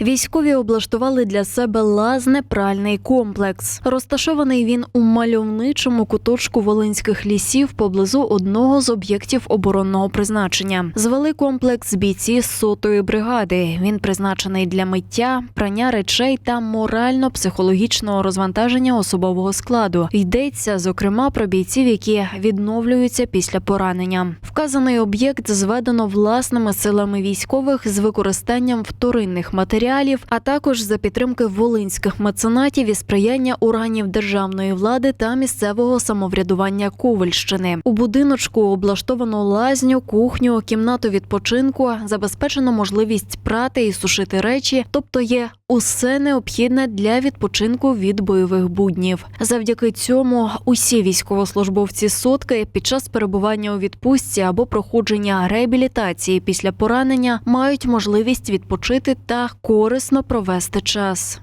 Військові облаштували для себе лазне-пральний комплекс. Розташований він у мальовничому куточку волинських лісів поблизу одного з об'єктів оборонного призначення. Звели комплекс бійці сотої бригади. Він призначений для миття, прання речей та морально-психологічного розвантаження особового складу. Йдеться зокрема про бійців, які відновлюються після поранення. Вказаний об'єкт зведено власними силами військових з використанням вторинних матеріалів, а також за підтримки волинських меценатів і сприяння органів державної влади та місцевого самоврядування Ковальщини. У будиночку облаштовано лазню, кухню, кімнату відпочинку, забезпечено можливість прати і сушити речі, тобто є усе необхідне для відпочинку від бойових буднів. Завдяки цьому усі військовослужбовці сотки під час перебування у відпустці або проходження реабілітації після поранення мають можливість відпочити та корисно провести час.